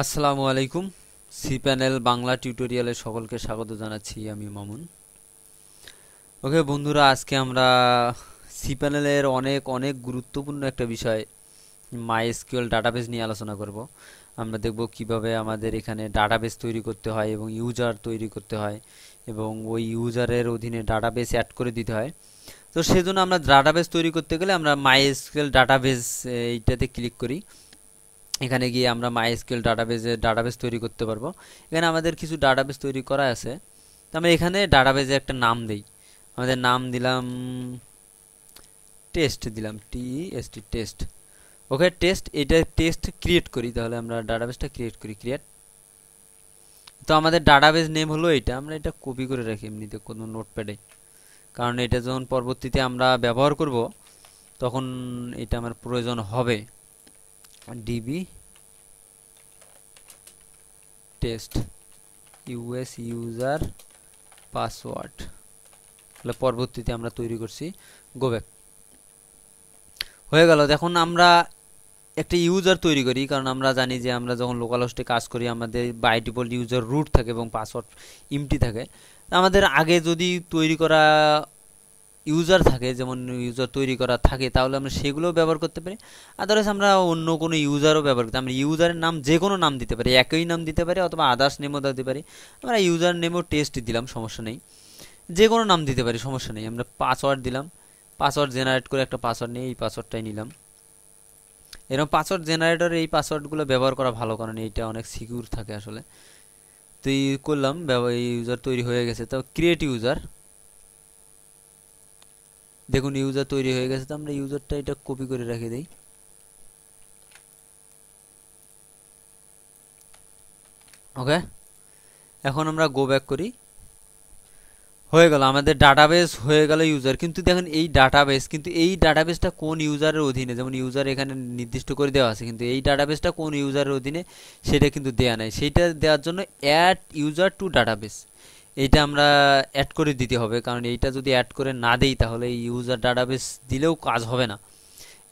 আসসালামু আলাইকুম। C panel Bangla টিউটোরিয়ালে সকলকে স্বাগত জানাচ্ছি আমি মামুন। ওকে বন্ধুরা, আজকে আমরা সি প্যানেলের অনেক অনেক গুরুত্বপূর্ণ একটা বিষয় মাই এসকিউএল ডাটাবেস নিয়ে আলোচনা করব। আমরা দেখব কীভাবে আমাদের এখানে ডাটাবেস তৈরি করতে হয় এবং ইউজার তৈরি করতে হয় এবং ওই ইউজারের অধীনে ডাটাবেস অ্যাড করে দিতে হয়। তো সেজন্য আমরা ডাটাবেস তৈরি করতে গেলে আমরা মাই এসকিউএল ডাটাবেস এইটাতে ক্লিক করি। এখানে গিয়ে আমরা মাইএসকিউএল ডাটাবেজে ডাটাবেস তৈরি করতে পারব। এখানে আমাদের কিছু ডাটাবেস তৈরি করা আছে। তো আমরা এখানে ডাটাবেজে একটা নাম দিই। আমাদের নাম দিলাম টেস্ট দিলাম T S T test okay test এটা টেস্ট ক্রিয়েট করি, তাহলে আমরা ডাটাবেসটা ক্রিয়েট করি ক্রিয়েট তো আমাদের ডাটাবেস নেম হলো এটা, আমরা এটা কপি করে রাখি এমনিতে কোনো নোটপ্যাডে কারণ এটা যখন পরবর্তীতে আমরা ব্যবহার করব, তখন এটা আমার প্রয়োজন হবে। DB test US user password তাহলে পরবর্তীতে আমরা তৈরি করছি গোব্যাক হয়ে গেল, দেখুন আমরা একটা ইউজার তৈরি করি, কারণ আমরা জানি যে আমরা যখন লোকাল হোস্টে কাজ করি, আমাদের বাই ডিফল্ট ইউজার রুট থাকে এবং পাসওয়ার্ড ইমটি থাকে। আমাদের আগে যদি তৈরি করা ইউজার থাকে, যেমন ইউজার তৈরি করা থাকে, তাহলে আমরা সেগুলোও ব্যবহার করতে পারি। আদারওয়াইজ আমরা অন্য কোনো ইউজারও ব্যবহার করতে, আমরা ইউজারের নাম যে কোনো নাম দিতে পারি, একই নাম দিতে পারি অথবা আদার্স নেমও দিতে পারি। আমরা ইউজার নেমও টেস্ট দিলাম, সমস্যা নেই। যে কোনো নাম দিতে পারি, সমস্যা নেই। আমরা পাসওয়ার্ড দিলাম পাসওয়ার্ড জেনারেট করে একটা পাসওয়ার্ড নিয়ে এই পাসওয়ার্ডটাই নিলাম। এরকম পাসওয়ার্ড জেনারেটর এই পাসওয়ার্ডগুলো ব্যবহার করা ভালো, কারণ এইটা অনেক সিকিউর থাকে আসলে। তো এই করলাম ইউজার তৈরি হয়ে গেছে। তো ক্রিয়েট ইউজার দেখুন ইউজার তৈরি হয়ে গেছে, তো আমরা ইউজারটা এটা কপি করে রেখে দিই। ওকে এখন আমরা গো ব্যাক করি। হয়ে গেল, আমাদের ডাটাবেস হয়ে গেল ইউজার কিন্তু দেখেন, এই ডাটাবেস কিন্তু এই ডাটাবেসটা কোন ইউজারের অধীনে? যেমন ইউজার এখানে নির্দিষ্ট করে দেওয়া আছে, কিন্তু এই ডাটাবেসটা কোন ইউজারের অধীনে? সেটা কিন্তু দেওয়া নাই। সেইটা দেওয়ার জন্য অ্যাড ইউজার টু ডাটাবেস এইটা আমরা অ্যাড করে দিতে হবে, কারণ এইটা যদি অ্যাড করে না দেই তাহলে ইউজার ডাটাবেস দিলেও কাজ হবে না।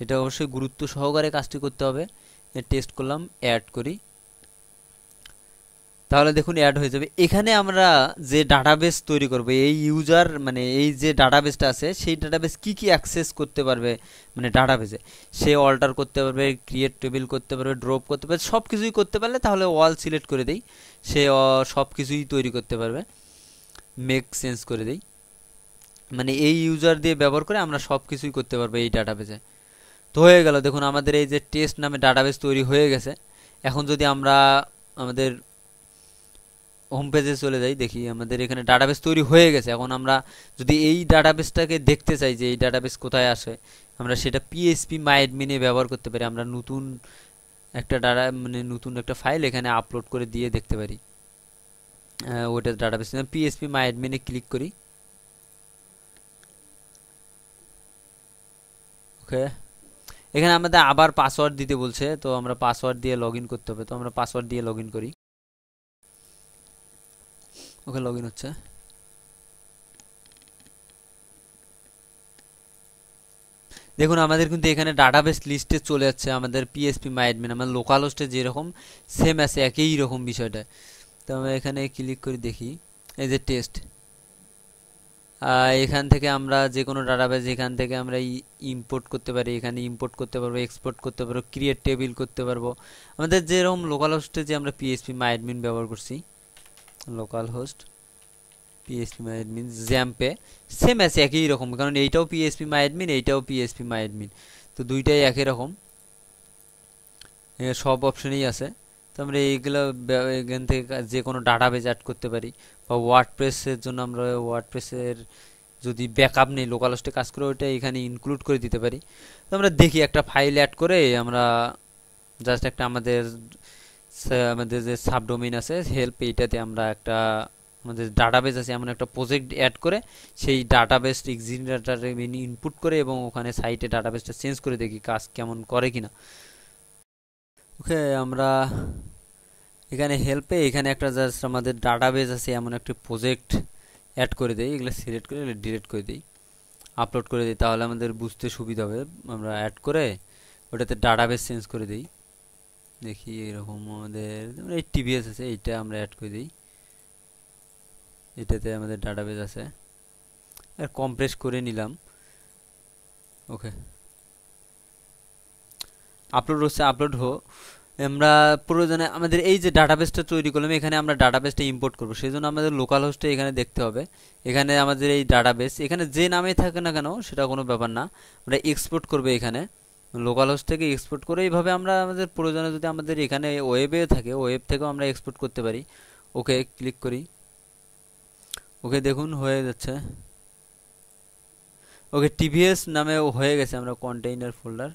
এটা অবশ্যই গুরুত্ব সহকারে কাজটি করতে হবে। টেস্ট করলাম অ্যাড করি। তাহলে দেখুন অ্যাড হয়ে যাবে। এখানে আমরা যে ডাটাবেস তৈরি করব, এই ইউজার মানে এই যে ডাটাবেসটা আছে, সেই ডাটাবেস কি কি অ্যাক্সেস করতে পারবে মানে ডাটাবেসে সে অল্টার করতে পারবে ক্রিয়েট টেবিল করতে পারবে ড্রপ করতে পারবে সব কিছুই করতে পারলে তাহলে ওয়াল সিলেক্ট করে দেই। সে সব কিছুই তৈরি করতে পারবে। মেক চেঞ্জ করে দেই। মানে এই ইউজার দিয়ে ব্যবহার করে আমরা সব কিছুই করতে পারব এই ডাটাবেসে তো হয়ে গেল, দেখুন আমাদের এই যে টেস্ট নামে ডাটাবেস তৈরি হয়ে গেছে। এখন যদি আমরা আমাদের হোম পেজে চলে যাই, দেখি আমাদের এখানে ডাটাবেস তৈরি হয়ে গেছে। এখন আমরা যদি এই ডাটাবেসটাকে দেখতে চাই যে এই ডাটাবেস কোথায় আসে, আমরা সেটা পিএসপি মাইডমিনে ব্যবহার করতে পারি। আমরা নতুন একটা ডাটা মানে নতুন একটা ফাইল এখানে আপলোড করে দিয়ে দেখতে পারি। ওটা ডাটাবেস পিএসপি মাই অ্যাডমিনে ক্লিক করি। ওকে এখানে আমাদের আবার পাসওয়ার্ড দিতে বলছে, তো আমরা পাসওয়ার্ড দিয়ে লগ করতে হবে। তো আমরা পাসওয়ার্ড দিয়ে লগ করি। ওকে লগ হচ্ছে। দেখুন, আমাদের কিন্তু এখানে ডাটাবেস লিস্টে চলে যাচ্ছে আমাদের পিএসপি মাই অ্যাডমিন আমাদের লোকাল হোস্টে যেরকম সেম আছে একই রকম বিষয়টা। তো আমরা এখানে ক্লিক করে দেখি। এই যে টেস্ট এখান থেকে আমরা যে কোনো ডাটাবেস এখান থেকে আমরা ইম্পোর্ট করতে পারি, এখানে ইম্পোর্ট করতে পারব এক্সপোর্ট করতে পারব ক্রিয়েট টেবিল করতে পারব। আমাদের যেরকম লোকাল হোস্টে যে আমরা পিএসপি মাই অ্যাডমিন ব্যবহার করছি local host PSP my admin জ্যাম্পে same আছে একই রকম, কারণ এইটাও পিএসপি মাই এইটাও পিএসপি মাই অ্যাডমিন তো দুইটাই একই রকম। সব অপশনেই আছে। তো আমরা এইগুলো এখান থেকে যে কোনো ডাটাবেজ অ্যাড করতে পারি। বা ওয়ার্ড প্রেসের জন্য আমরা ওয়ার্ড প্রেসের যদি ব্যাকআপ নেই লোকাল হোস্টে কাজ করে, ওইটা এখানে ইনক্লুড করে দিতে পারি। তো আমরা দেখি একটা ফাইল অ্যাড করে আমরা জাস্ট একটা আমাদের আমাদের যে সাবডোমেইন আছে হেল্প এইটাতে আমরা একটা আমাদের ডাটাবেস আছে, এমন একটা প্রজেক্ট অ্যাড করে, সেই ডাটাবেস এক্সিস্টিং ডাটা ইনপুট করে এবং ওখানে সাইটে ডাটাবেসটা চেঞ্জ করে দেখি কাজ কেমন করে কিনা। ওকে আমরা এখানে হেল্পে এখানে একটা জাস্ট আমাদের ডাটাবেস আছে, এমন একটি প্রজেক্ট অ্যাড করে দিই, এগুলো সিলেক্ট করে ডিলিট করে দিই আপলোড করে দিই, তাহলে আমাদের বুঝতে সুবিধা হবে। আমরা অ্যাড করে ওটাতে ডাটাবেস চেঞ্জ করে দিই। দেখি এরকম আমাদের এই টিভিএস আছে, এইটা আমরা অ্যাড করে দিই। এটাতে আমাদের ডাটাবেস আছে। আর কম্প্রেস করে নিলাম। ওকে আপলোড হচ্ছে আপলোড হো আমরা প্রয়োজনে আমাদের এই যে ডাটাবেসটা তৈরি করলাম, এখানে আমরা ডাটাবেসটা ইম্পোর্ট করব। সেই জন্য আমাদের লোকাল হোস্টে এখানে দেখতে হবে। এখানে আমাদের এই ডাটাবেস এখানে যে নামে থাকে না কেন, সেটা কোনো ব্যাপার না। আমরা এক্সপোর্ট করবে এখানে। লোকাল হোস্ট থেকে এক্সপোর্ট করে এইভাবে আমরা আমাদের প্রয়োজনে যদি আমাদের এখানে ওয়েবে থাকে ওয়েব থেকেও আমরা এক্সপোর্ট করতে পারি। ওকে ক্লিক করি। ওকে দেখুন, হয়ে যাচ্ছে। ওকে টিভিএস নামে হয়ে গেছে আমরা কন্টেইনার ফোল্ডার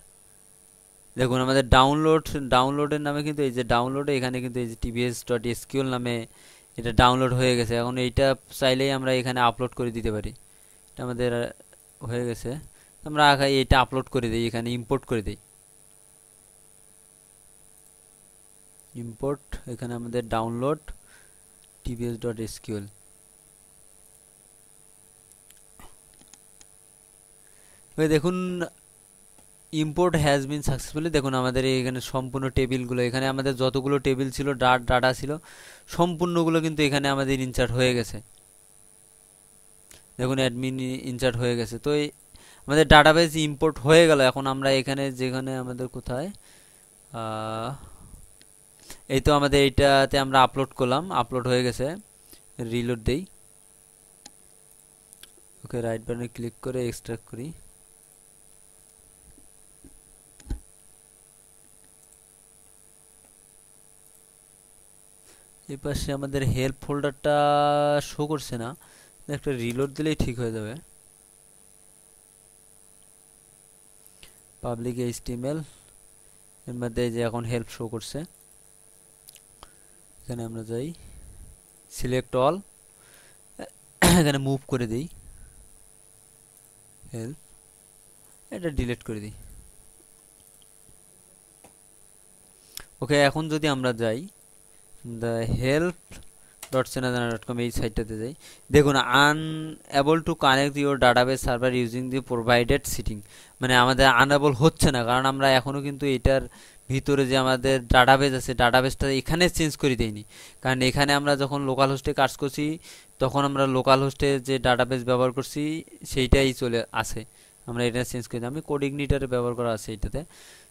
দেখুন, আমাদের ডাউনলোড ডাউনলোডের নামে কিন্তু এই যে ডাউনলোডে এখানে কিন্তু এই যে টিভিএস ডট এসকিউএল নামে এটা ডাউনলোড হয়ে গেছে। এখন এইটা চাইলেই আমরা এখানে আপলোড করে দিতে পারি। এটা আমাদের হয়ে গেছে। আমরা এটা আপলোড করে দিই, এখানে ইম্পোর্ট করে দিই। ইম্পোর্ট এখানে আমাদের ডাউনলোড টিভিএস ডট এসকিউএল দেখুন ইম্পোর্ট হ্যাজ বিন সাকসেসফুলি দেখুন আমাদের এখানে সম্পূর্ণ টেবিলগুলো, এখানে আমাদের যতগুলো টেবিল ছিল ডাট ডাটা ছিল, সম্পূর্ণগুলো কিন্তু এখানে আমাদের ইনসার্ট হয়ে গেছে। দেখুন অ্যাডমিন ইনসার্ট হয়ে গেছে। তো আমাদের ডাটাবেস ইম্পোর্ট হয়ে গেল, এখন আমরা এখানে যেখানে আমাদের কোথায় এই তো আমাদের এইটাতে আমরা আপলোড করলাম আপলোড হয়ে গেছে রিলোড দেই। ওকে রাইট বাটনে ক্লিক করে এক্সট্রাক্ট করি। এই পাশে আমাদের হেল্প ফোল্ডারটা শো করছে না। একটা রিলোড দিলেই ঠিক হয়ে যাবে। পাবলিক এইচটিএমএল এর মধ্যে যে এখন হেল্প শো করছে। এখানে আমরা যাই। সিলেক্ট অল এখানে মুভ করে দিই। হেল্প এটা ডিলিট করে দিই। ওকে এখন যদি আমরা যাই দ্য হেল্প ডট সেনাদানা ডট কম এই সাইটটাতে যাই। দেখুন unable to connect your database server using the provided setting মানে আমাদের আনএবল হচ্ছে না, কারণ আমরা এখনও কিন্তু এটার ভিতরে যে আমাদের ডাটাবেস আছে ডাটাবেসটা এখানে চেঞ্জ করে দিইনি। কারণ এখানে আমরা যখন লোকাল হোস্টে কাজ করছি, তখন আমরা লোকাল হোস্টে যে ডাটাবেস ব্যবহার করছি, সেইটাই চলে আসে। আমরা এটা চেঞ্জ করে আমি কোডিগনিটারে ব্যবহার করা আছে এটাতে।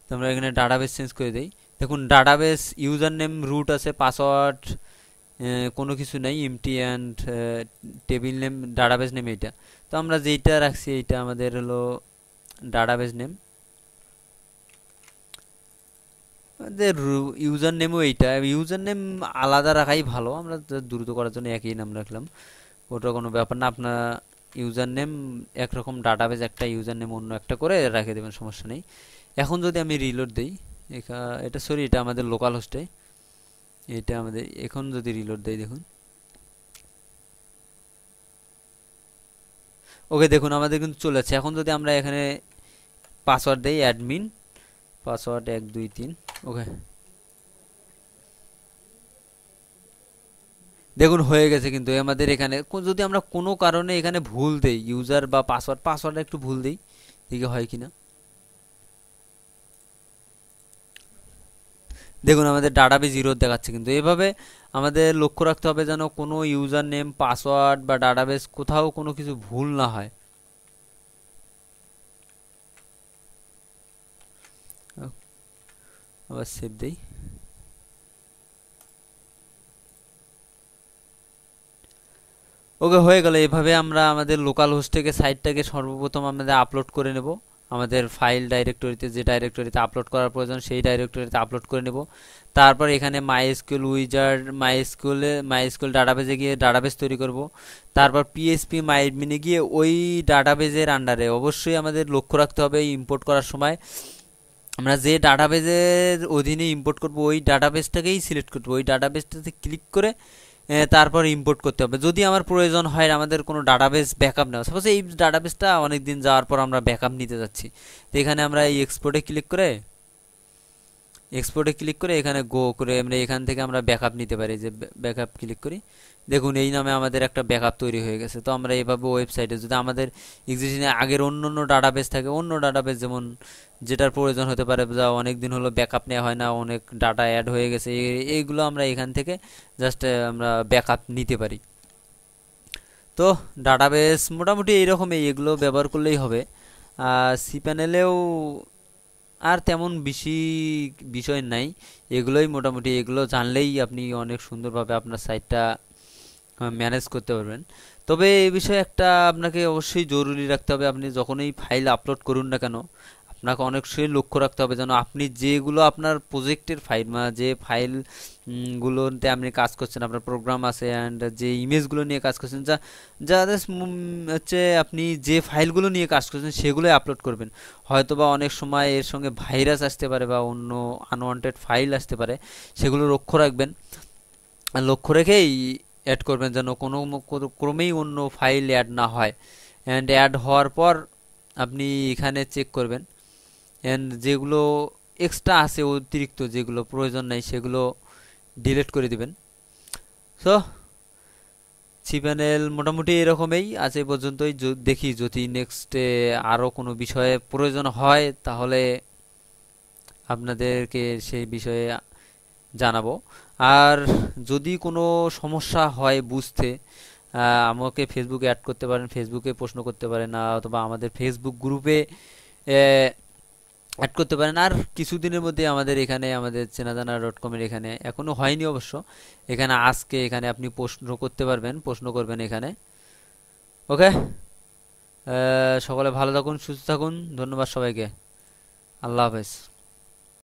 তো আমরা এখানে ডাটাবেস চেঞ্জ করে দিই। দেখুন ডাটাবেস ইউজার নেম রুট আছে পাসওয়ার্ড কোনো কিছু নেই empty and table name database name এইটা। তো আমরা যেইটা রাখছি, এইটা আমাদের হলো ডাটাবেস নেম আমাদের ইউজার নেমও এইটা। ইউজার নেম আলাদা রাখাই ভালো, আমরা দ্রুত করার জন্য একই নাম রাখলাম। ওটা কোনো ব্যাপার না, আপনার ইউজার নেম একরকম ডাটাবেস একটা ইউজার নেম অন্য একটা করে রেখে দেবেন, সমস্যা নেই। এখন যদি আমি রিলোড দিই এটা সরি এটা আমাদের লোকাল হোস্টে এটা আমাদের, এখন যদি রিলোড দেই, দেখুন। ওকে দেখুন, আমাদের কিন্তু চলে যাচ্ছে। এখন যদি আমরা এখানে পাসওয়ার্ড দেই অ্যাডমিন পাসওয়ার্ড এক, দুই, তিন ওকে দেখুন, হয়ে গেছে কিন্তু। আমাদের এখানে যদি আমরা কোনো কারণে এখানে ভুল দেই ইউজার বা পাসওয়ার্ড পাসওয়ার্ড একটু ভুল দেই দিকে হয় কিনা। দেখুন, আমাদের ডাটাবেস জিরো দেখাচ্ছে, কিন্তু এভাবে আমাদের লক্ষ্য রাখতে হবে যেন কোনো ইউজার নেম পাসওয়ার্ড বা ডাটাবেস কোথাও কোনো কিছু ভুল না হয়। আবার সেভ দেই। ওকে, হয়ে গেল। এভাবে আমরা আমাদের লোকাল হোস্ট থেকে সাইটটাকে সর্বপ্রথম আমাদের আপলোড করে নেব। আমাদের ফাইল ডাইরেক্টরিতে যে ডাইরেক্টরিতে আপলোড করার প্রয়োজন, সেই ডাইরেক্টরিতে আপলোড করে নেব। তারপর এখানে মাই স্কুল উইজার মাই স্কুলে মাই স্কুল ডাটাবেজে গিয়ে ডাটাবেজ তৈরি করব। তারপর পিএসপি মাইডমিনে গিয়ে ওই ডাটাবেজের আন্ডারে অবশ্যই আমাদের লক্ষ্য রাখতে হবে ইম্পোর্ট করার সময়। আমরা যে ডাটাবেজের অধীনে ইম্পোর্ট করব, ওই ডাটাবেজটাকেই সিলেক্ট করব। ওই ডাটাবেজটাতে ক্লিক করে তারপর ইম্পোর্ট করতে হবে। যদি আমার প্রয়োজন হয়, আমাদের কোনো ডাটাবেস ব্যাকআপ নেওয়া। সাপোজ এই ডাটাবেসটা অনেক দিন যাওয়ার পর আমরা ব্যাকআপ নিতে যাচ্ছি। তো এখানে আমরা এই এক্সপোর্টে ক্লিক করে এক্সপোর্টে ক্লিক করে এখানে গো করে আমরা এখান থেকে আমরা ব্যাকআপ নিতে পারি, যে ব্যাকআপ ক্লিক করি। দেখুন, এই নামে আমাদের একটা ব্যাকআপ তৈরি হয়ে গেছে। তো আমরা এইভাবে ওয়েবসাইটে যদি আমাদের এক্সিস্টিং আগের অন্য অন্য ডাটাবেস থাকে, অন্য ডাটাবেস যেমন যেটার প্রয়োজন হতে পারে, যা অনেক দিন হলো ব্যাকআপ নেওয়া হয় না, অনেক ডাটা অ্যাড হয়ে গেছে এইগুলো আমরা এখান থেকে জাস্ট আমরা ব্যাকআপ নিতে পারি। তো ডাটাবেস মোটামুটি এইরকমই, এগুলো ব্যবহার করলেই হবে। সি প্যানেলেও আর তেমন বেশি বিষয় নাই। এগুলোই মোটামুটি, এগুলো জানলেই আপনি অনেক সুন্দরভাবে আপনার সাইটটা ম্যানেজ করতে পারবেন। তবে এই বিষয়ে একটা আপনাকে অবশ্যই জরুরি রাখতে হবে। আপনি যখনই ফাইল আপলোড করুন না কেন আপনাকে অনেকটাই লক্ষ্য রাখতে হবে যেন আপনি যেগুলো আপনার প্রজেক্টের ফাইল মানে যে ফাইল গুলোতে আপনি কাজ করছেন, আপনার প্রোগ্রাম আছে অ্যান্ড যে ইমেজগুলো নিয়ে কাজ করছেন, যা যাদের হচ্ছে আপনি যে ফাইলগুলো নিয়ে কাজ করছেন সেগুলোই আপলোড করবেন। হয়তো বা অনেক সময় এর সঙ্গে ভাইরাস আসতে পারে বা অন্য আনওয়ান্টেড ফাইল আসতে পারে, সেগুলো লক্ষ্য রাখবেন। লক্ষ্য রেখেই অ্যাড করবেন যেন কোনো ক্রমেই অন্য ফাইল অ্যাড না হয়। অ্যান্ড অ্যাড হওয়ার পর আপনি এখানে চেক করবেন। অ্যান্ড যেগুলো এক্সট্রা আছে, অতিরিক্ত যেগুলো প্রয়োজন নাই, সেগুলো ডিলিট করে দিবেন। সো সি প্যানেল মোটামুটি এরকমই। আজ এই পর্যন্তই। দেখি যদি নেক্সটে আরও কোনো বিষয়ে প্রয়োজন হয়, তাহলে আপনাদেরকে সেই বিষয়ে জানাব। আর যদি কোনো সমস্যা হয় বুঝতে আমাকে ফেসবুকে অ্যাড করতে পারেন ফেসবুকে প্রশ্ন করতে পারেন অথবা আমাদের ফেসবুক গ্রুপে অ্যাড করতে পারেন। আর কিছুদিনের মধ্যে আমাদের এখানে, আমাদের চেনাজানা ডট কমের এখানে এখনও হয়নি অবশ্য। এখানে আজকে এখানে আপনি প্রশ্ন করতে পারবেন, প্রশ্ন করবেন এখানে। ওকে সকলে ভালো থাকুন, সুস্থ থাকুন। ধন্যবাদ সবাইকে। আল্লাহ হাফেজ।